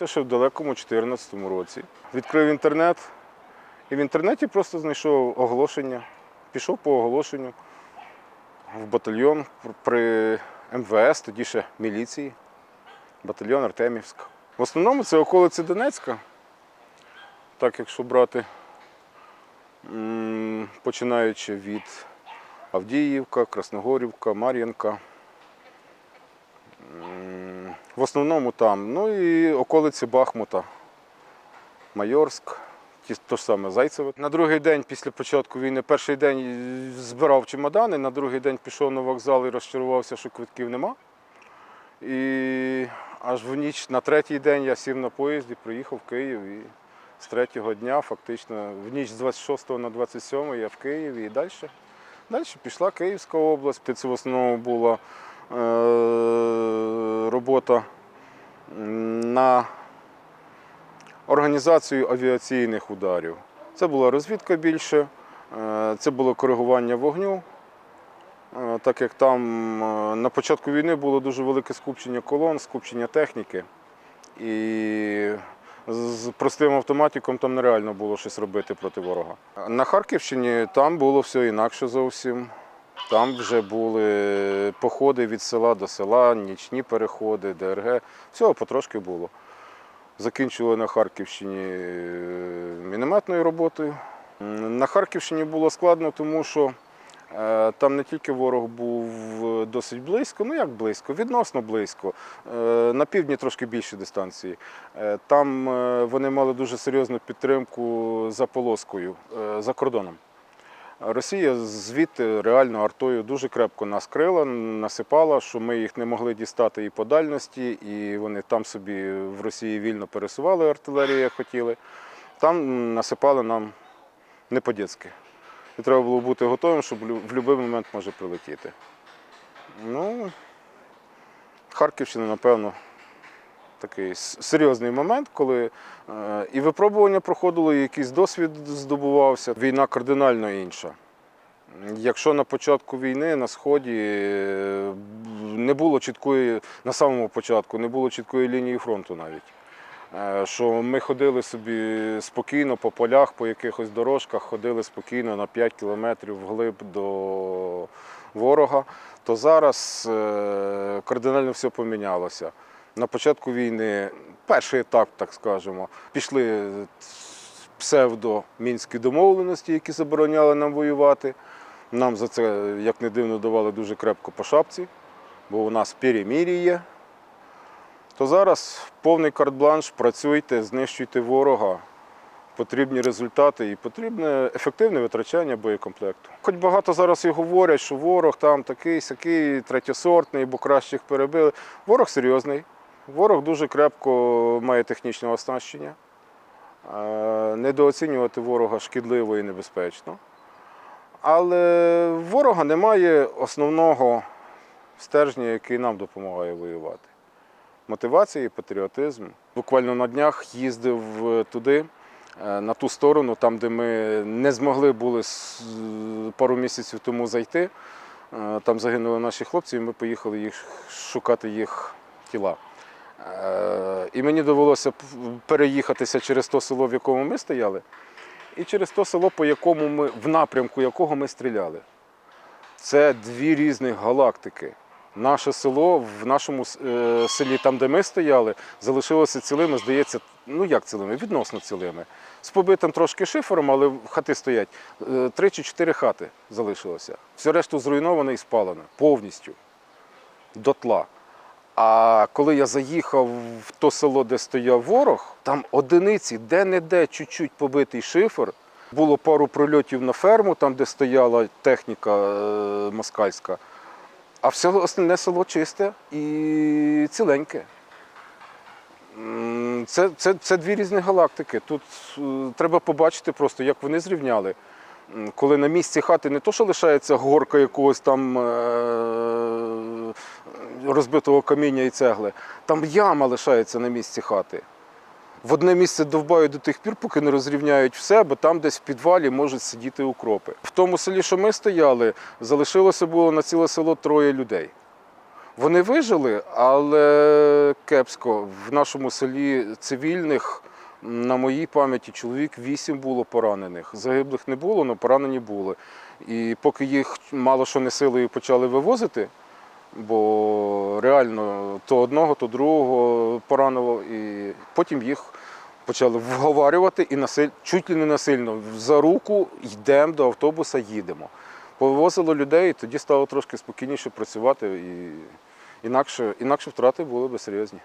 Це ще в далекому 2014 році. Відкрив інтернет і в інтернеті просто знайшов оголошення. Пішов по оголошенню в батальйон при МВС, тоді ще міліції, батальйон Артемівська. В основному це околиці Донецька. Так, якщо брати, починаючи від Авдіївка, Красногорівка, Мар'їнка. В основному там. Ну і околиці Бахмута, Майорськ, то ж саме Зайцеве. На другий день після початку війни, перший день збирав чемодани, на другий день пішов на вокзал і розчарувався, що квитків нема. І аж в ніч на третій день я сів на поїзд і приїхав в Київ. І з третього дня, фактично, в ніч з 26 на 27 я в Києві і далі. Далі пішла Київська область. Це в основному була робота на організацію авіаційних ударів. Це була розвідка більше, е, це було коригування вогню. Е, Так як там е, на початку війни було дуже велике скупчення колон, скупчення техніки. І з простим автоматиком там нереально було щось робити проти ворога. На Харківщині там було все інакше зовсім. Там вже були походи від села до села, нічні переходи, ДРГ. Всього потрошки було. Закінчили на Харківщині е, мінометною роботою. На Харківщині було складно, тому що е, там не тільки ворог був досить близько, ну як близько, відносно близько. Е, На півдні трошки більші дистанції. Там вони мали дуже серйозну підтримку за полоскою, за кордоном. Росія звідти реально артою дуже крепко нас крила, насипала, що ми їх не могли дістати і по дальності, і вони там собі в Росії вільно пересували артилерію, як хотіли. Там насипали нам не по-дєцьки. І треба було бути готовим, що в лю- в будь-який момент може прилетіти. Ну, Харківщина, напевно, такий серйозний момент, коли е, і випробування проходило, і якийсь досвід здобувався. Війна кардинально інша. Якщо на початку війни на Сході е, не було чіткої, на самому початку не було чіткої лінії фронту навіть. Е, Що ми ходили собі спокійно по полях, по якихось дорожках, ходили спокійно на 5 кілометрів вглиб до ворога, то зараз кардинально все помінялося. На початку війни, перший етап, так скажемо, пішли псевдо-мінські домовленості, які забороняли нам воювати. Нам за це, як не дивно, давали дуже крепко по шапці, бо у нас перемір'я. То зараз повний карт-бланш, працюйте, знищуйте ворога. Потрібні результати і потрібне ефективне витрачання боєкомплекту. Хоч багато зараз і говорять, що ворог там такий, сякий, третєсортний, бо кращих перебили. Ворог серйозний. Ворог дуже крепко має технічне оснащення. Е, Недооцінювати ворога шкідливо і небезпечно. Але в ворога немає основного стержня, який нам допомагає воювати. Мотивація і патріотизм. Буквально на днях їздив е, туди, е, на ту сторону, там, де ми не змогли були пару місяців тому зайти. Там загинули наші хлопці, і ми поїхали їх шукати їх тіла. Е, І мені довелося переїхатися через то село, в якому ми стояли, і через то село, по якому ми, в напрямку якого ми стріляли. Це дві різних галактики. Наше село в нашому е, селі, там, де ми стояли, залишилося цілими, здається, ну як цілими, відносно цілими. З побитим трошки шифером, але хати стоять. Е, Три чи чотири хати залишилося. Все решту зруйноване і спалене повністю дотла. А коли я заїхав в то село, де стояв ворог, там одиниці, де-не-де чуть-чуть побитий шифер. Було пару прильотів на ферму, там, де стояла техніка е, москальська. А все остальне село чисте і ціленьке. Це, це, це дві різні галактики. Тут е, треба побачити просто, як вони зрівняли. Коли на місці хати не то, що лишається горка якогось там е, розбитого каміння і цегли, там яма лишається на місці хати. В одне місце довбають до тих пір, поки не розрівняють все, бо там десь в підвалі можуть сидіти укропи. В тому селі, що ми стояли, залишилося було на ціле село троє людей. Вони вижили, але кепсько. В нашому селі цивільних, на моїй пам'яті, чоловік вісім було поранених. Загиблих не було, але поранені були. І поки їх мало що не силою почали вивозити, бо реально то одного, то другого поранило, і потім їх почали вговарювати і насиль... чуть ли не насильно за руку йдемо до автобуса, їдемо. Повивозило людей, і тоді стало трошки спокійніше працювати, і інакше, інакше втрати були б серйозні.